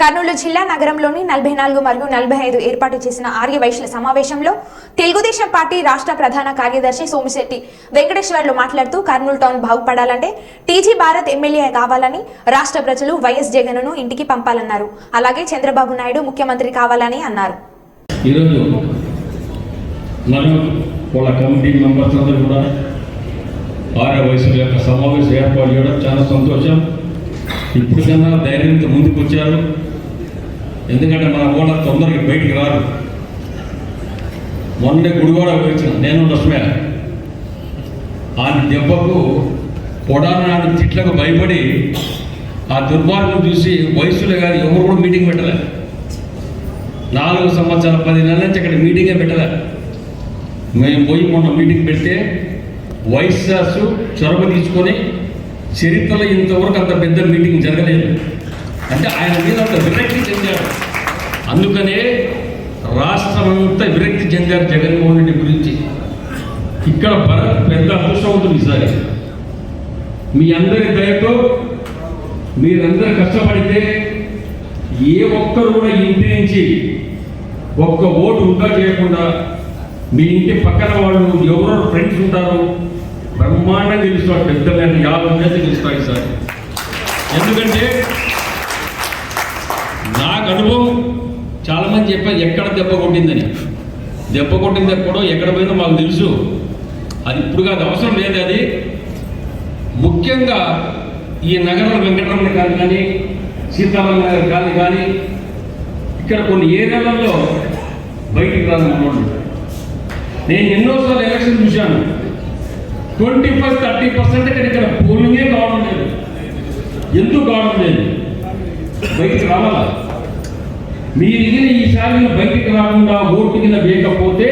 కర్నూలు జిల్లా నగరంలోని నలభై నాలుగు మరియు నలభై ఐదు ఏర్పాటు చేసిన ఆర్య వైశ్యుల సమావేశంలో తెలుగుదేశం పార్టీ రాష్ట్ర ప్రధాన కార్యదర్శి సోమిశెట్టి వెంకటేశ్వర్లు మాట్లాడుతూ కర్నూలు టౌన్ బాగుపడాలంటే టీజీ భారత్ ఎమ్మెల్యే కావాలని రాష్ట్ర ప్రజలు వైఎస్ జగన్ను ఇంటికి పంపాలన్నారు. అలాగే చంద్రబాబు నాయుడు ముఖ్యమంత్రి కావాలని అన్నారు. వాళ్ళ కమిటీ మెంబర్స్ అందరూ కూడా ఆర్య వయసుల యొక్క సమావేశం ఏర్పాటు చేయడం చాలా సంతోషం. ఇప్పుడు కన్నా ధైర్యంతో ముందుకు వచ్చారు ఎందుకంటే మన ఓనర్ తొందరగా బయటికి రారు. మొన్న గుడివాడ వచ్చిన నేను లక్ష్మే ఆయన దెబ్బకు కొడానాడు తిట్లకు భయపడి ఆ దుర్మార్గం చూసి వయసులో కాదు ఎవరు కూడా మీటింగ్ పెట్టలేదు నాలుగు సంవత్సరాల పది నెలల నుంచి అక్కడ మీటింగే పెట్టలే. మేము పోయి మొన్న మీటింగ్ పెడితే వైఎస్ఆర్స్ చొరవ తీసుకొని చరిత్రలో ఇంతవరకు అంత పెద్ద మీటింగ్ జరగలేదు. అంటే ఆయన మీద అంత విరక్తి చెందారు. అందుకనే రాష్ట్రం అంతా విరక్తి చెందారు జగన్మోహన్ రెడ్డి గురించి. ఇక్కడ భరత్ పెద్ద అదృష్టవంతులు ఈసారి. మీ అందరి దయతో మీరందరూ కష్టపడితే ఏ ఒక్కరు కూడా ఇంటి నుంచి ఒక్క ఓటు వృధా చేయకుండా మీ ఇంటి పక్కన వాళ్ళు ఎవరో ఫ్రెండ్స్ ఉంటారు. బ్రహ్మాండంగా గెలుస్తాడు పెద్ద లేక యాభై మంది గెలుస్తాడు సార్ ఎందుకంటే నాకు అనుభవం చాలామంది చెప్పారు ఎక్కడ దెబ్బ కొట్టిందని. దెబ్బ కొట్టింది ఎక్కడో ఎక్కడ పోయిందో మాకు తెలుసు. అది ఇప్పుడు కాదు అవసరం లేదు అది. ముఖ్యంగా ఈ నగరం వెంకటరమణ కాదు కానీ సీతారామ నగర్ కానీ కానీ ఇక్కడ కొన్ని ఏరియాలలో బయటికి రాదు నేను ఎన్నోసార్లు ఎలక్షన్ చూశాను. ట్వంటీ ఫస్ట్ థర్టీ పర్సెంట్ ఇక్కడ ఇక్కడ పోలింగే కావడం లేదు. ఎందుకు కావడం లేదు? బయటికి రావాలా? మీరు ఈసారి బయటికి రాకుండా ఓటు కింద వేయకపోతే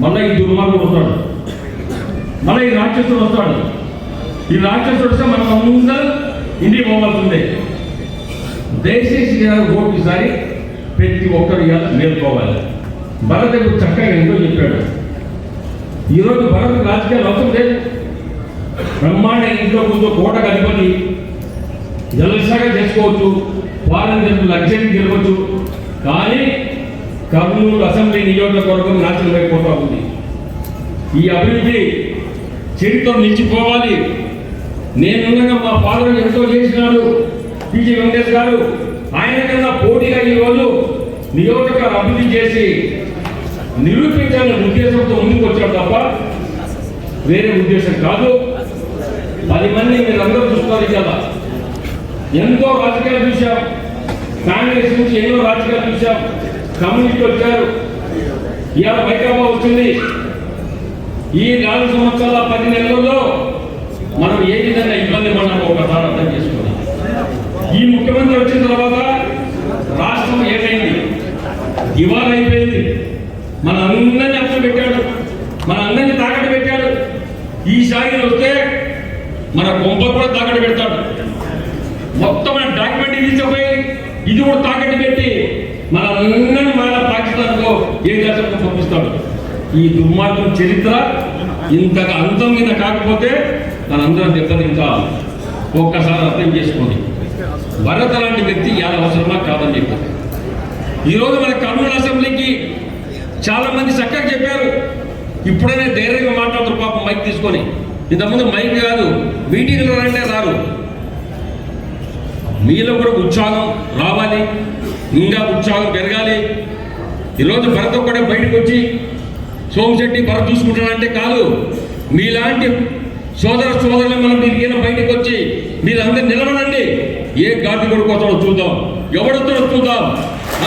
మళ్ళీ ఈ దుర్మార్గుడు వస్తాడు. మళ్ళీ ఈ రాక్షసుడు వస్తాడు. ఈ రాక్షసుడు వస్తే మనం అందరం ఇంటికి పోవాల్సిందే. దయచేసి ఓటు ఈసారి ప్రతి ఒక్కరు ఇవాళ మేల్కోవాలి. భరత్ ఇప్పుడు చక్కగా ఎంతో చెప్పాడు. ఈరోజు భరత్ రాజకీయాలు అవసరం లేదు. బ్రహ్మాండ ఇంట్లో కొంచెం కోట కనుకొని జలసాగా చేసుకోవచ్చు. వారం జన్మ లక్ష్యాన్ని గెలవచ్చు కానీ కర్నూలు అసెంబ్లీ నియోజకవర్గం నాశనం అయిపోతూ ఉంది. ఈ అభివృద్ధి చరిత్ర నిలిచిపోవాలి. నేనుండగా మా ఫాదర్ ఎంతో చేసినాడు. పిజి వెంకటేష్ గారు ఆయన కన్నా పోటీగా ఈరోజు నియోజకవర్గ అభివృద్ధి చేసి నిరూపించాలనే ఉద్దేశంతో ముందుకు వచ్చాడు తప్ప వేరే ఉద్దేశం కాదు. పది మంది మీరు అందరూ చూసుకోవాలి కదా ఎంతో రాజకీయాలు చూశాం. కాంగ్రెస్ నుంచి ఎన్నో రాజకీయాలు చూసాం కమ్యూనిస్ట్ వచ్చారు. ఇవాళ వైకాపా వచ్చింది. ఈ నాలుగు సంవత్సరాల పది నెలల్లో మనం ఏ విధంగా ఇబ్బంది పడ్డామో ఒకసారి అర్థం చేసుకున్నాం ఈ ముఖ్యమంత్రి వచ్చిన తర్వాత రాష్ట్రం ఏమైంది? దివాలా అయిపోయింది. మన అందరినీ అప్పు పెట్టాడు. మన అందరినీ తాకట్టు పెట్టాడు. ఈసారి వస్తే మన కొంప కూడా తాకట్టు పెడతాడు. మొత్తం డాక్యుమెంట్ తీసుకుపోయి ఇది కూడా తాకట్టు పెట్టి మన అందరినీ మన పాకిస్తాన్కు ఏ దేశంలో పంపిస్తాడు. ఈ దుర్మార్గం చరిత్ర ఇంత అంతం మీద కాకపోతే మనందరం దెబ్బతింటాం ఒక్కసారి అర్థం చేసుకోండి. భరత లాంటి వ్యక్తి ఎలా అవసరమా కాదని చెప్పారు ఈరోజు మన కర్నూలు అసెంబ్లీకి చాలా మంది చక్కగా చెప్పారు. ఇప్పుడైనా ధైర్యంగా మాట్లాడుతారు పాపం మైక్ తీసుకొని. ఇంతకుముందు మైక్ కాదు మీటింగ్లో రంటే రారు మీలో కూడా ఉత్సాహం రావాలి ఇంకా ఉత్సాహం పెరగాలి. ఈరోజు భరత్ ఒక్కడే బయటకు వచ్చి సోమశెట్టి భరత్ చూసుకుంటాడంటే కాదు. మీలాంటి సోదర సోదరులు మనం మీరు బయటకు వచ్చి మీరందరూ నిలబడండి. ఏ గాడి కోసం చూద్దాం. ఎవడొస్తాడో చూద్దాం.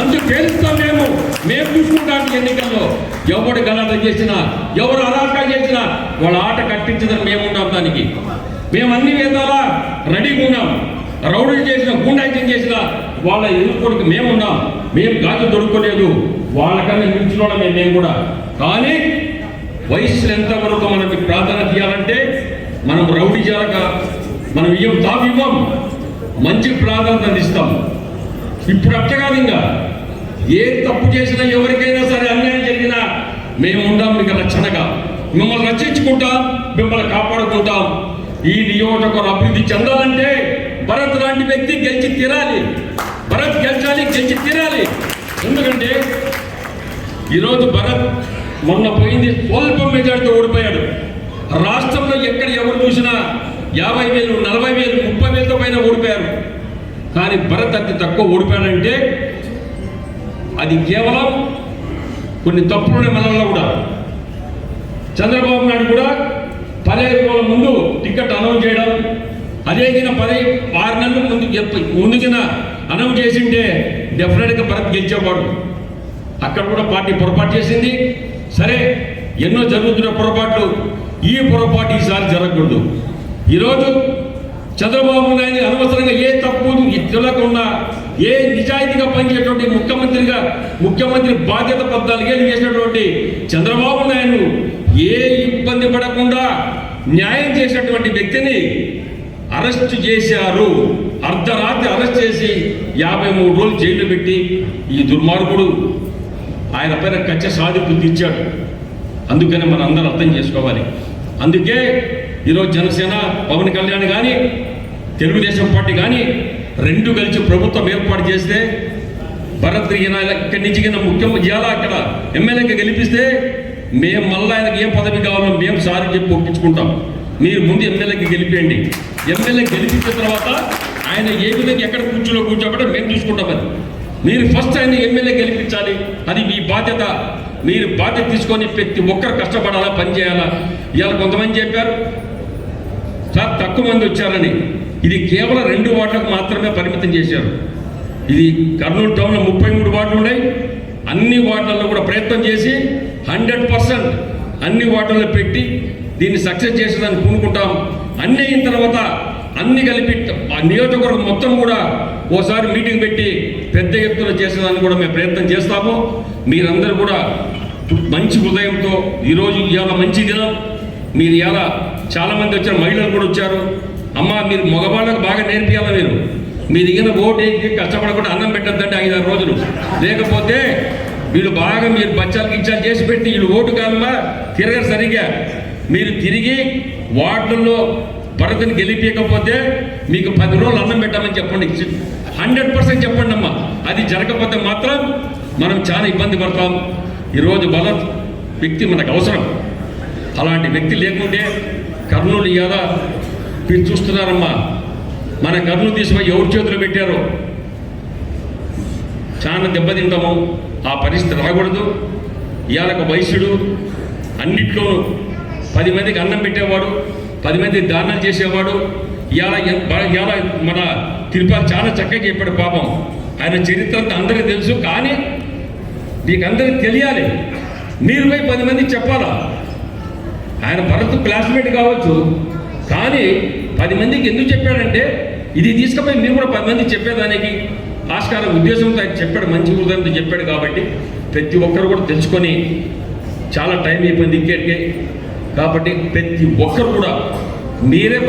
అందుకు తెలుస్తాం మేము. మేము చూసుకుంటాం ఎన్నికల్లో. ఎవడు గలాట చేసినా ఎవరు అరాటా చేసినా వాళ్ళ ఆట కట్టించదని మేము ఉంటాం దానికి. మేము అన్ని విధాలా రెడీగా ఉన్నాం. రౌడీలు చేసిన గుండాయితం చేసిన వాళ్ళ ఎదుర్కొనికి మేము ఉన్నాం మేము గాజు దొరుకుకోలేదు వాళ్ళకన్నా మించిన మేము కూడా. కానీ వయస్సులు ఎంతవరకు మనకి ప్రాధాన్యత ఇవ్వాలంటే మనం రౌడీ జరగ మనం ఇవ్వం. తావివ్వం మంచి ప్రాధాన్యత ఇస్తాం ఇప్పుడు అట్ట కాదు ఇంకా ఏ తప్పు చేసినా ఎవరికైనా సరే అన్యాయం జరిగినా మేము ఉండాం మీకు రక్షణగా. మిమ్మల్ని రక్షించుకుంటాం మిమ్మల్ని కాపాడుకుంటాం. ఈ నియోజకవర్గం అభివృద్ధి చెందాలంటే భరత్ లాంటి వ్యక్తి గెలిచి తీరాలి. భరత్ గెలిచాలి తీరాలి. ఎందుకంటే ఈరోజు భరత్ మొన్న పోయింది స్వల్ప మెజార్టీతో ఓడిపోయాడు. రాష్ట్రంలో ఎక్కడ ఎవరు చూసినా యాభై వేలు నలభై వేలు ముప్పై వేలతో పైన ఓడిపోయారు. కానీ భరత్ అతి తక్కువ ఓడిపోయాడంటే అది కేవలం కొన్ని తప్పులునే మనల్లో కూడా. చంద్రబాబు నాయుడు కూడా పదిహేను రోజుల ముందు టికెట్ అనౌన్స్ చేయడం అదే కింద పది ఆరు నెలల ముందు ముందుకిన అనౌన్స్ చేసింటే డెఫినెట్గా భరత్ గెలిచేవాడు. అక్కడ కూడా పార్టీ పొరపాటు చేసింది. సరే ఎన్నో జరుగుతున్న పొరపాట్లు ఈ పొరపాటు ఈసారి జరగకూడదు. ఈరోజు చంద్రబాబు నాయుడు అనవసరంగా ఏ తప్పు తెలియకుండా ఏ నిజాయితీగా పనిచేటువంటి ముఖ్యమంత్రిగా ముఖ్యమంత్రి బాధ్యత పద్నాలుగేళ్ళు చేసినటువంటి చంద్రబాబు నాయుడు ఏ ఇబ్బంది పడకుండా న్యాయం చేసినటువంటి వ్యక్తిని అరెస్ట్ చేశారు. అర్ధరాత్రి అరెస్ట్ చేసి యాభై మూడు రోజులు జైలు పెట్టి ఈ దుర్మార్గుడు ఆయన పైన కచ్చ సాధింపు తీర్చాడు. అందుకనే మనం అందరూ అర్థం చేసుకోవాలి. అందుకే ఈరోజు జనసేన పవన్ కళ్యాణ్ కానీ తెలుగుదేశం పార్టీ కానీ రెండు కలిసి ప్రభుత్వం ఏర్పాటు చేస్తే భరత్ ఇక్కడి నుంచి కింద ముఖ్యమంత్రి ఎలా అక్కడ ఎమ్మెల్యేగా గెలిపిస్తే మేము మళ్ళీ ఆయనకి ఏ పదవి కావాలో మేము సారి చెప్పి ఒప్పించుకుంటాం. మీరు ముందు ఎమ్మెల్యేకి గెలిపేయండి. ఎమ్మెల్యే గెలిపించిన తర్వాత ఆయన ఏ విధంగా ఎక్కడ కూర్చులో కూర్చోబట్టే మేము చూసుకుంటాం అది. మీరు ఫస్ట్ ఆయన ఎమ్మెల్యే గెలిపించాలి. అది మీ బాధ్యత. మీరు బాధ్యత తీసుకొని ప్రతి ఒక్కరు కష్టపడాలా పనిచేయాలా ఇవాళ కొంతమంది చెప్పారు సార్ తక్కువ మంది వచ్చారని. ఇది కేవలం రెండు వార్డులకు మాత్రమే పరిమితం చేశారు. ఇది కర్నూలు టౌన్లో ముప్పై మూడు వార్డులు ఉన్నాయి. అన్ని వార్డులలో కూడా ప్రయత్నం చేసి హండ్రెడ్ పర్సెంట్ అన్ని వార్డుల్లో పెట్టి దీన్ని సక్సెస్ చేసేదాన్ని పూనుకుంటాం. అన్ని అయిన తర్వాత అన్ని కలిపి ఆ నియోజకవర్గం మొత్తం కూడా ఓసారి మీటింగ్ పెట్టి పెద్ద ఎత్తున చేసేదాన్ని కూడా మేము ప్రయత్నం చేస్తాము. మీరందరూ కూడా మంచి హృదయంతో ఈరోజు ఇవాళ మంచి దినం. మీరు ఇవాళ చాలామంది వచ్చారు మహిళలు కూడా వచ్చారు. అమ్మ మీరు మగవాళ్ళకు బాగా నేర్పియాలి మీరు? మీ దిగిన ఓటు వేసి కష్టపడకుండా అన్నం పెట్టద్దంటే ఐదారు రోజులు. లేకపోతే వీళ్ళు బాగా మీరు బచ్చాలు గిచ్చాలు చేసి పెట్టి వీళ్ళు ఓటు కాదమ్మా తిరగరు సరిగ్గా. మీరు తిరిగి వార్డుల్లో భరతని గెలిపించకపోతే మీకు పది రోజులు అన్నం పెట్టామని చెప్పండి. హండ్రెడ్ పర్సెంట్ చెప్పండి అమ్మా. అది జరగకపోతే మాత్రం మనం చాలా ఇబ్బంది పడతాం. ఈరోజు బల వ్యక్తి మనకు అవసరం. అలాంటి వ్యక్తి లేకుంటే కర్నూలు ఇవాళ మీరు చూస్తున్నారమ్మా. మన కర్నూలు తీసుకుపోయి ఎవరి చేతులు పెట్టారో? చాలా దెబ్బతింటాము. ఆ పరిస్థితి రాకూడదు. ఇవాళ ఒక వయసుడు అన్నిట్లోనూ పది మందికి అన్నం పెట్టేవాడు పది మంది దానం చేసేవాడు. ఇవాళ ఇవాళ మన తిరుపతి చాలా చక్కగా చెప్పాడు పాపం. ఆయన చరిత్ర అంతా అందరికీ తెలుసు కానీ మీకు అందరికీ తెలియాలి. మీరు పోయి పది మందికి చెప్పాలా? ఆయన భరత్ క్లాస్మేట్ కావచ్చు కానీ పది మందికి ఎందుకు చెప్పాడంటే ఇది తీసుకుపోయి మీరు కూడా పది మందికి చెప్పేదానికి ఆస్కార ఉద్దేశంతో ఆయన చెప్పాడు మంచి హృదయంతో చెప్పాడు కాబట్టి ప్రతి ఒక్కరు కూడా తెలుసుకొని చాలా టైం అయిపోయింది ఇంకేటికి కాబట్టి ప్రతి ఒక్కరు కూడా మీరే